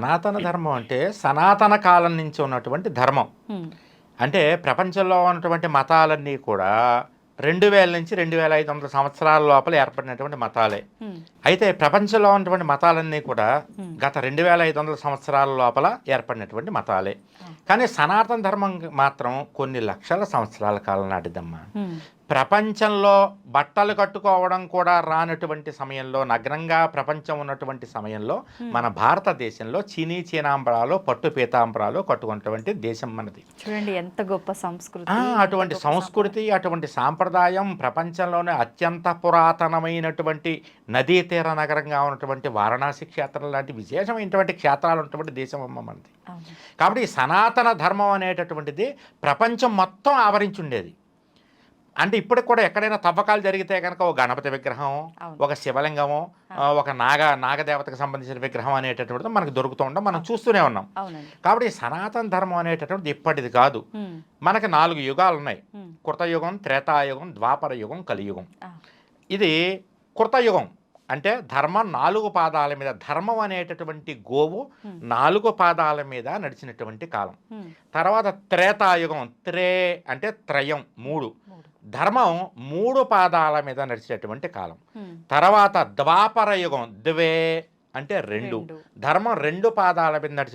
సనాతన ధర్మం అంటే సనాతన కాలం నుంచి ఉన్నటువంటి ధర్మం. అంటే ప్రపంచంలో ఉన్నటువంటి మతాలన్నీ కూడా రెండు వేల నుంచి రెండు వేల ఐదు వందల సంవత్సరాల లోపల ఏర్పడినటువంటి మతాలే. అయితే ప్రపంచంలో ఉన్నటువంటి మతాలన్నీ కూడా. గత రెండు వేల ఐదు వందల సంవత్సరాల లోపల ఏర్పడినటువంటి మతాలే కానీ సనాతన ధర్మం మాత్రం కొన్ని లక్షల సంవత్సరాల కాలం నాటిదమ్మా. ప్రపంచంలో బట్టలు కట్టుకోవడం కూడా రానటువంటి సమయంలో నగ్నంగా ప్రపంచం ఉన్నటువంటి సమయంలో మన భారతదేశంలో చీనీ చీనాంబరాలు పట్టు పీతాంబరాలు కట్టుకున్నటువంటి దేశం మనది. చూడండి ఎంత గొప్ప సంస్కృతి అటువంటి సంస్కృతి అటువంటి సాంప్రదాయం ప్రపంచంలోనే అత్యంత పురాతనమైనటువంటి నదీ తీర నగరంగా ఉన్నటువంటి వారణాసి క్షేత్రం లాంటి విశేషమైనటువంటి క్షేత్రాలు ఉన్నటువంటి దేశం అమ్మ మనది. కాబట్టి ఈ సనాతన ధర్మం అనేటటువంటిది ప్రపంచం మొత్తం ఆవరించి ఉండేది. అంటే ఇప్పటికి కూడా ఎక్కడైనా తవ్వకాలు జరిగితే కనుక ఒక గణపతి విగ్రహం. ఒక శివలింగము ఒక నాగ నాగదేవతకు సంబంధించిన విగ్రహం అనేటటువంటిది మనకు దొరుకుతూ ఉంటాం మనం చూస్తూనే ఉన్నాం కాబట్టి సనాతన ధర్మం అనేటటువంటిది ఇప్పటిది కాదు. మనకి నాలుగు యుగాలు ఉన్నాయి. కృతయుగం త్రేతాయుగం ద్వాపర యుగం కలియుగం. ఇది కృతయుగం అంటే ధర్మం నాలుగు పాదాల మీద ధర్మం అనేటటువంటి గోవు. నాలుగు పాదాల మీద నడిచినటువంటి కాలం. తర్వాత త్రేతాయుగం త్రే అంటే త్రయం మూడు ధర్మం మూడు పాదాల మీద నడిచినటువంటి కాలం. తర్వాత ద్వాపర యుగం ద్వే అంటే రెండు. ధర్మం రెండు పాదాల మీద నడిచిన